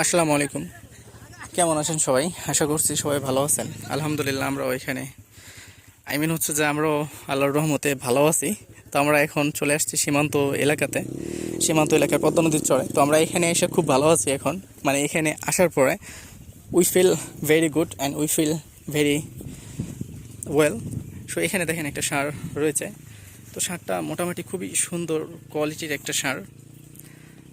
আসসালামু আলাইকুম। কেমন আছেন সবাই? আশা করছি সবাই ভালো আছেন। আলহামদুলিল্লাহ আমরা ওইখানে আই মিন হচ্ছে যে আমরাও আল্লাহর রহমতে ভালো আছি। তো আমরা এখন চলে আসছি সীমান্ত এলাকাতে। সীমান্ত এলাকার পদ্মা নদীর চড়ে তো আমরা এখানে এসে খুব ভালো আছি এখন। মানে এখানে আসার পরে we feel very good and we feel very well so এখানে দেখেন একটা সার রয়েছে। তো সারটা মোটামুটি খুবই সুন্দর কোয়ালিটির একটা সার।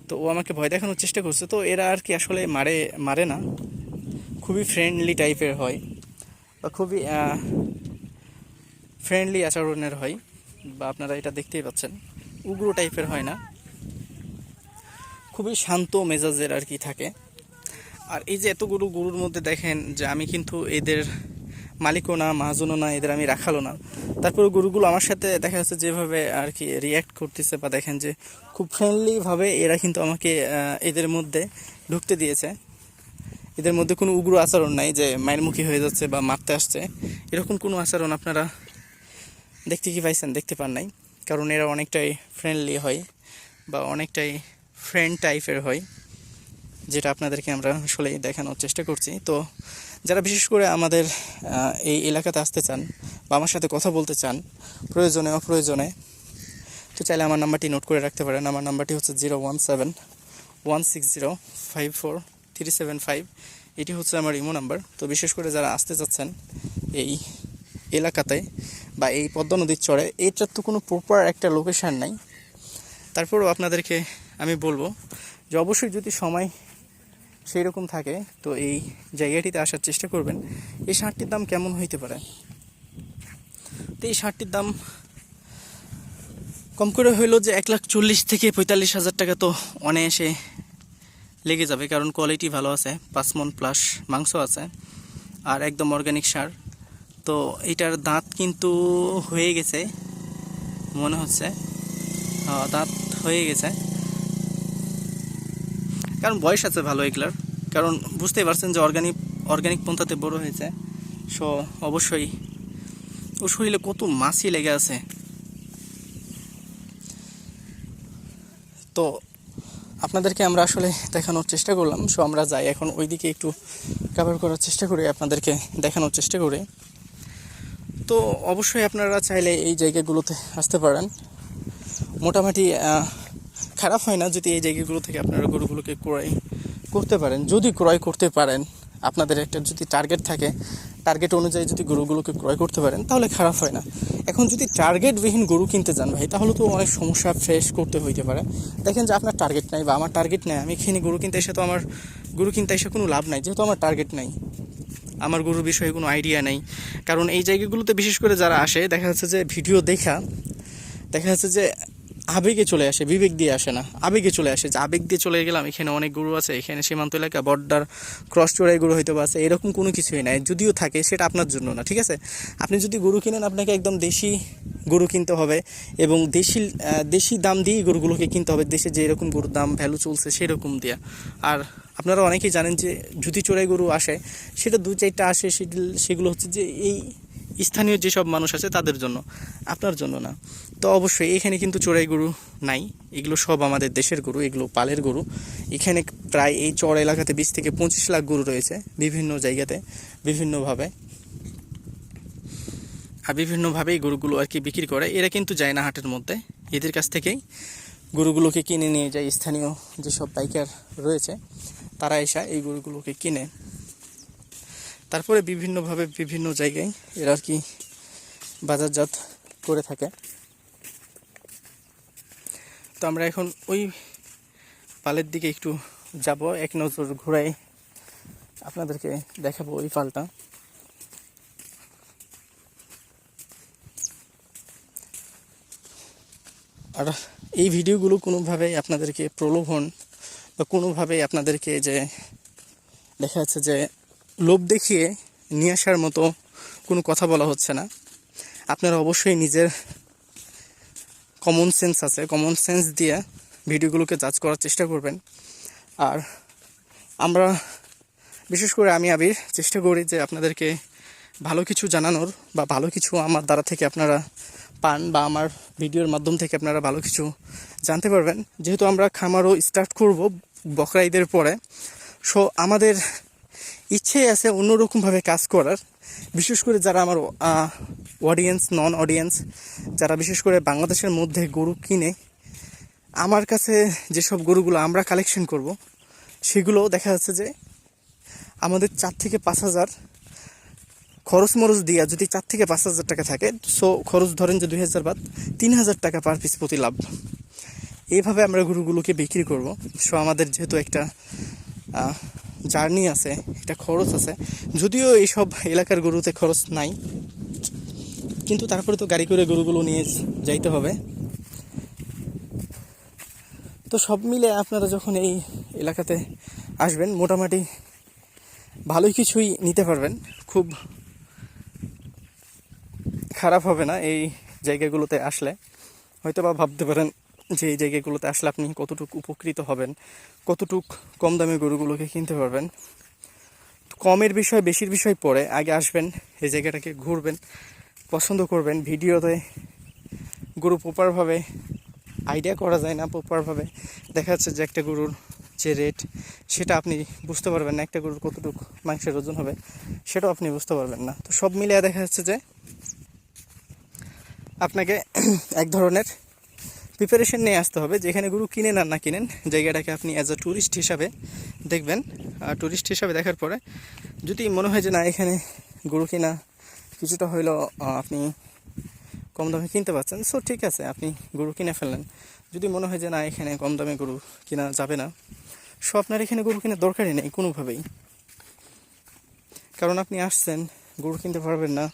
তো ও আমাকে ভয় দেখানোর চেষ্টা করছে। তো এরা আর কি আসলে মারে মারে না। খুবই ফ্রেন্ডলি টাইপের হয়। বা খুবই ফ্রেন্ডলি আচরণের হয়। বা আপনারা এটা দেখতেই পাচ্ছেন। উগ্র টাইপের হয় না। খুবই শান্ত মেজাজের আর কি থাকে। আর এই যে এতগুলো গরুর মধ্যে দেখেন যে আমি কিন্তু এদের মালিকও না, মাহাজনও না, এদের আমি রাখালো না। তারপরে গরুগুলো আমার সাথে দেখা যাচ্ছে যেভাবে আর কি রিয়্যাক্ট করতেছে বা দেখেন যে খুব ফ্রেন্ডলিভাবে এরা কিন্তু আমাকে এদের মধ্যে ঢুকতে দিয়েছে। এদের মধ্যে কোনো উগ্র আচরণ নাই যে মায়েরমুখী হয়ে যাচ্ছে বা মারতে আসছে। এরকম কোনো আচরণ আপনারা দেখতে কি পাইছেন, দেখতে পান নাই? কারণ এরা অনেকটাই ফ্রেন্ডলি হয় বা অনেকটাই ফ্রেন্ড টাইপের হয়। যেটা আপনাদেরকে আমরা আসলে দেখানোর চেষ্টা করছি। তো যারা বিশেষ করে আমাদের এই এলাকাতে আসতে চান বা আমার সাথে কথা বলতে চান, প্রয়োজনে, অপ্রয়োজনে, তো চাইলে আমার নাম্বারটি নোট করে রাখতে পারেন। আমার নাম্বারটি হচ্ছে zero one seven, one six zero, five four, three seven five. এটি হচ্ছে আমার ইমো নাম্বার। তো বিশেষ করে যারা আসতে চাচ্ছেন এই এলাকাতে বা এই পদ্মা নদীর চড়ে এইটার তো কোনো প্রপার একটা লোকেশান নাই। তারপরেও আপনাদেরকে আমি বলব যে অবশ্যই যদি সময় সেই রকম থাকে, তো এই জায়গাটিতে আসার চেষ্টা করবেন। এই শার্টটির দাম কেমন হইতে পারে? তো এই শার্টটির দাম কম করে হইল যে এক লাখ চল্লিশ থেকে পঁয়তাল্লিশ হাজার টাকা তো অনায়াসে লেগে যাবে, কারণ কোয়ালিটি ভালো আছে পাঁচ মন প্লাস মাংস আছে, আর একদম অর্গানিক সার। তো এটার দাঁত কিন্তু হয়ে গেছে, মনে হচ্ছে দাঁত হয়ে গেছে। কারণ বয়স আছে ভালো এগুলার। কারণ বুঝতেই পারছেন যে অর্গানিক অর্গানিক পন্থাতে বড় হয়েছে। সো অবশ্যই ও শরীরে কত মাছি লেগে আছে। তো আপনাদেরকে আমরা আসলে দেখানোর চেষ্টা করলাম। সো আমরা যাই এখন ওইদিকে একটু কাভার করার চেষ্টা করি, আপনাদেরকে দেখানোর চেষ্টা করি। তো অবশ্যই আপনারা চাইলে এই জায়গাগুলোতে আসতে পারেন। মোটামুটি খারাপ হয় না যদি এই জায়গাগুলো থেকে আপনারা গরুগুলোকে ক্রয় করতে পারেন, যদি ক্রয় করতে পারেন, আপনাদের একটা যদি টার্গেট থাকে টার্গেট অনুযায়ী যদি গরুগুলোকে ক্রয় করতে পারেন, তাহলে খারাপ হয় না। এখন যদি টার্গেটবিহীন গরু কিনতে যান ভাই, তাহলে তো অনেক সমস্যা ফেস করতে হইতে পারে। দেখেন যে আপনার টার্গেট নাই বা আমার টার্গেট নাই, আমি এখানে গরু কিনতে এসে তো আমার, গরু কিনতে এসে কোনো লাভ নাই, যেহেতু আমার টার্গেট নাই। আমার গরুর বিষয়ে কোনো আইডিয়া নেই। কারণ এই জায়গাগুলোতে বিশেষ করে যারা আসে, দেখা যাচ্ছে যে ভিডিও দেখা দেখা যাচ্ছে যে আবেগে চলে আসে, বিবেক দিয়ে আসে না, আবেগে চলে আসে। যে আবেগ দিয়ে চলে গেলাম, এখানে অনেক গরু আছে, এখানে সীমান্ত এলাকা, বর্ডার ক্রস চড়াই গরু হয়তো আছে, এরকম কোনো কিছুই নাই, যদিও থাকে, সেটা আপনার জন্য না, ঠিক আছে? আপনি যদি গরু কিনেন, আপনাকে একদম দেশি গরু কিনতে হবে এবং দেশি দেশি দাম দিয়েই গরুগুলোকে কিনতে হবে, দেশে যে এরকম গরুর দাম, ভ্যালু চলছে সেরকম দেওয়া আর আপনারা অনেকেই জানেন যে জুতি চড়াই গরু আসে, সেটা দু চারটা আসে সেগুলো হচ্ছে যে এই স্থানীয় যেসব মানুষ আছে তাদের জন্য, আপনার জন্য না। তো অবশ্যই এখানে কিন্তু চড়াই গরু নাই। এগুলো সব আমাদের দেশের গরু, এগুলো পালের গরু। এখানে প্রায় এই চড় এলাকাতে বিশ থেকে পঁচিশ লাখ গরু রয়েছে বিভিন্ন জায়গাতে, বিভিন্নভাবে। আর বিভিন্নভাবেই গরুগুলো আর কি বিক্রি করে। এরা কিন্তু যায় না হাটের মধ্যে। এদের কাছ থেকেই গরুগুলোকে কিনে নিয়ে যায় স্থানীয় যেসব বাইকার রয়েছে, তারা এসে এই গরুগুলোকে কিনে। তারপরে বিভিন্নভাবে বিভিন্ন জায়গায় এরা আর কি বাজারজাত করে থাকে। তো আমরা এখন ওই পালের দিকে একটু যাব, এক নজর ঘোরাই। আপনাদেরকে দেখাবো ওই পালটা। আর এই ভিডিওগুলো কোনোভাবেই আপনাদেরকে প্রলোভন বা কোনোভাবেই আপনাদেরকে যে দেখা যাচ্ছে যে লোভ দেখিয়ে নিয়ে আসার মতো কোনো কথা বলা হচ্ছে না। আপনারা অবশ্যই নিজের কমন সেন্স আছে কমন সেন্স দিয়ে ভিডিওগুলোকে জাজ করার চেষ্টা করবেন। আর আমরা, বিশেষ করে আমি, আবির, চেষ্টা করি যে আপনাদেরকে ভালো কিছু জানানোর বা ভালো কিছু আমার দ্বারা থেকে আপনারা পান বা আমার ভিডিওর মাধ্যম থেকে আপনারা ভালো কিছু জানতে পারবেন। যেহেতু আমরা খামারও স্টার্ট করব বকরা ঈদের পরে সো আমাদের ইচ্ছে আছে অন্যরকমভাবে কাজ করার। বিশেষ করে যারা আমার অডিয়েন্স নন অডিয়েন্স যারা বিশেষ করে বাংলাদেশের মধ্যে গরু কিনে, আমার কাছে যেসব গরুগুলো আমরা কালেকশন করব, সেগুলো দেখা যাচ্ছে যে আমাদের চার থেকে পাঁচ হাজার খরচ মরচ দিয়া যদি চার থেকে পাঁচ হাজার টাকা থাকে সো খরচ ধরেন যে দুই হাজার বাদ, তিন হাজার টাকা পার পিস প্রতি লাভ। এইভাবে আমরা গরুগুলোকে বিক্রি করব। সো আমাদের যেহেতু একটা জার্নি আছে একটা খরচ আছে। যদিও এইসব এলাকার গরুতে খরচ নাই, কিন্তু তারপরে তো গাড়ি করে গরুগুলো নিয়ে যাইতে হবে। তো সব মিলে আপনারা যখন এই এলাকাতে আসবেন, মোটামুটি ভালোই কিছুই নিতে পারবেন। খুব খারাপ হবে না এই জায়গাগুলোতে আসলে। হয়তো বা ভাবতে পারেন যে এই জায়গাগুলোতে আসলে আপনি কতটুকু উপকৃত হবেন, কতটুক কম দামে গরুগুলোকে কিনতে পারবেন। কমের বিষয়, বেশির বিষয় পরে আগে আসবেন, এই জায়গাটাকে ঘুরবেন, পছন্দ করবেন, ভিডিওতে গরু প্রপারভাবে আইডিয়া করা যায় না, প্রপারভাবে দেখা যাচ্ছে যে একটা গরুর যে রেট সেটা আপনি বুঝতে পারবেন না, একটা গরুর কতটুকু মাংসের ওজন হবে সেটাও আপনি বুঝতে পারবেন না। তো সব মিলিয়ে দেখা যাচ্ছে যে আপনাকে এক ধরনের প্রিপারেশন নিয়ে আসতে হবে। যেখানে গরু কিনেন আর না কিনেন জায়গাটাকে আপনি অ্যাজ আ ট্যুরিস্ট হিসাবে দেখবেন। আর ট্যুরিস্ট হিসাবে দেখার পরে যদি মনে হয় যে না এখানে গরু কিনা কিছুটা হইলেও আহ, আপনি কম দামে কিনতে পারছেন সো ঠিক আছে আপনি গরু কিনে ফেললেন। যদি মনে হয় যে না এখানে কম দামে গরু কিনা যাবে না সো আপনার এখানে গরু কেনার দরকারই নেই কোনোভাবেই। কারণ আপনি আসছেন গরু কিনতে পারবেন না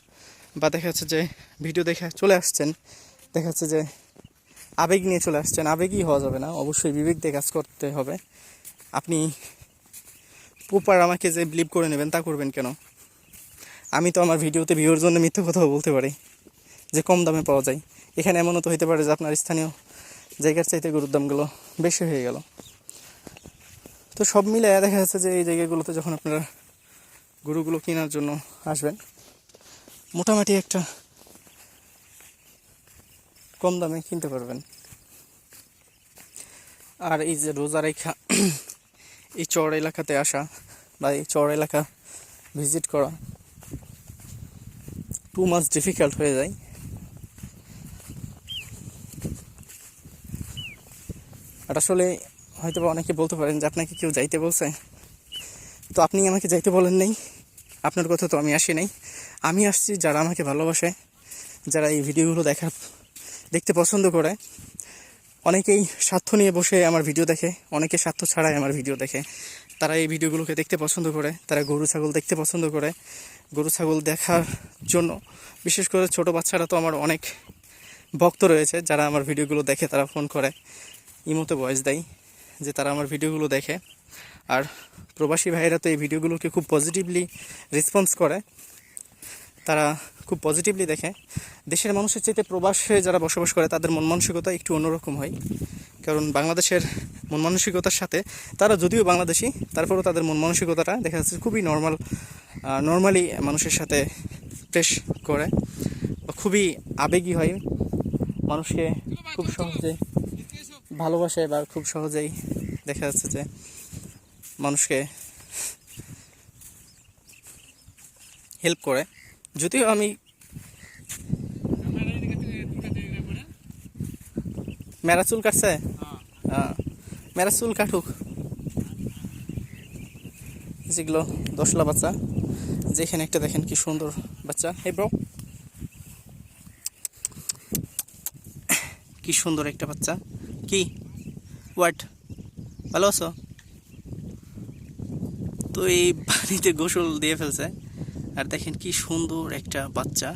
বা দেখা যাচ্ছে যে ভিডিও দেখে চলে আসছেন দেখা যাচ্ছে যে আবেগ নিয়ে চলে আসছেন। আবেগই হওয়া যাবে না। অবশ্যই বিবেক দিয়ে কাজ করতে হবে। আপনি প্রপার আমাকে যে বিলিভ করে নেবেন, তা করবেন কেন? আমি তো আমার ভিডিওতে ভিউর জন্য মিথ্যে কথাও বলতে পারি, যে কম দামে পাওয়া যায়। এখানে এমনও তো হতে পারে যে আপনার স্থানীয় জায়গার চাইতে গরুর দামগুলো বেশি হয়ে গেল। তো সব মিলে দেখা যাচ্ছে যে এই জায়গাগুলোতে যখন আপনারা গরুগুলো কেনার জন্য আসবেন, মোটামুটি একটা কম দামে কিনতে পারবেন। আর এই যে রোজা রেখা এই চর এলাকাতে আসা বা এই চর এলাকা ভিজিট করা টু মাস ডিফিকাল্ট হয়ে যায়। আর আসলে হয়তো অনেকে বলতে পারেন যে, আপনাকে কেউ যাইতে বলছে? তো আপনি আমাকে যাইতে বলেন নাই। আপনার কথা তো আমি আসি নাই। আমি আসছি যারা আমাকে ভালোবাসে, যারা এই ভিডিওগুলো দেখা দেখতে পছন্দ করে। অনেকেই স্বার্থ নিয়ে বসে আমার ভিডিও দেখে, অনেকে স্বার্থ ছাড়াই আমার ভিডিও দেখে। তারা এই ভিডিওগুলোকে দেখতে পছন্দ করে, তারা গরু, ছাগল দেখতে পছন্দ করে। গরু, ছাগল দেখার জন্য, বিশেষ করে ছোট বাচ্চারা তো আমার অনেক ভক্ত রয়েছে, যারা আমার ভিডিওগুলো দেখে তারা ফোন করে। ইমোতে ভয়েস দেয় যে তারা আমার ভিডিওগুলো দেখে। আর প্রবাসী ভাইয়েরা তো এই ভিডিওগুলোকে খুব পজিটিভলি রেসপন্স করে। তারা খুব পজিটিভলি দেখে। দেশের মানুষের চাইতে প্রবাসে যারা বসবাস করে, তাদের মন মানসিকতা একটু অন্যরকম হয়। কারণ বাংলাদেশের মন মানসিকতার সাথে তারা যদিও বাংলাদেশি, তারপরেও তাদের মন মানসিকতাটা দেখা যাচ্ছে খুবই নর্মাল নর্মালি মানুষের সাথে পেশ করে খুবই আবেগী হয়। মানুষকে খুব সহজে ভালোবাসে বা খুব সহজেই দেখা যাচ্ছে যে মানুষকে হেল্প করে। যদিও আমি মেরা চুল কাটছে? হ্যাঁ। মেরা চুল কাটুক। যেগুলো দশলা বাচ্চা যেখানে একটা দেখেন কি সুন্দর বাচ্চা। হে ব্রো কি সুন্দর একটা বাচ্চা। কি? হোয়াট ভালো আছো? তো এই পানিতে গোসল দিয়ে ফেলছে। আর দেখেন কি সুন্দর একটা বাচ্চা।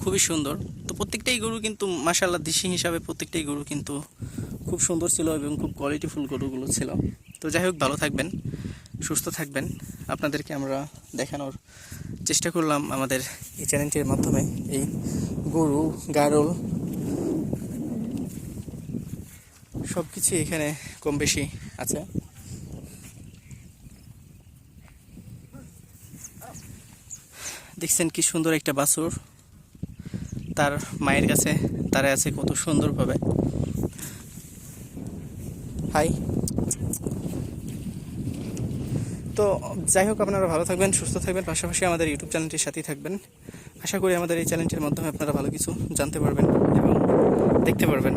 খুবই সুন্দর। তো প্রত্যেকটাই গরু কিন্তু মাসাল্লাহ দেশি হিসাবে প্রত্যেকটাই গরু কিন্তু খুব সুন্দর ছিল এবং খুব কোয়ালিটিফুল গরুগুলো ছিল। তো যাই হোক, ভালো থাকবেন, সুস্থ থাকবেন। আপনাদেরকে আমরা দেখানোর চেষ্টা করলাম আমাদের এই চ্যানেলটির মাধ্যমে এই গরু, গারল সব কিছু এখানে কম বেশি আছে। দেখছেন কি সুন্দর একটা বাছুর। তার মায়ের কাছে তারা আছে কত সুন্দরভাবে। হাই। তো যাই হোক, আপনারা ভালো থাকবেন, সুস্থ থাকবেন, পাশাপাশি আমাদের ইউটিউব চ্যানেলটির সাথেই থাকবেন। আশা করি আমাদের এই চ্যানেলটির মাধ্যমে আপনারা ভালো কিছু জানতে পারবেন এবং দেখতে পারবেন।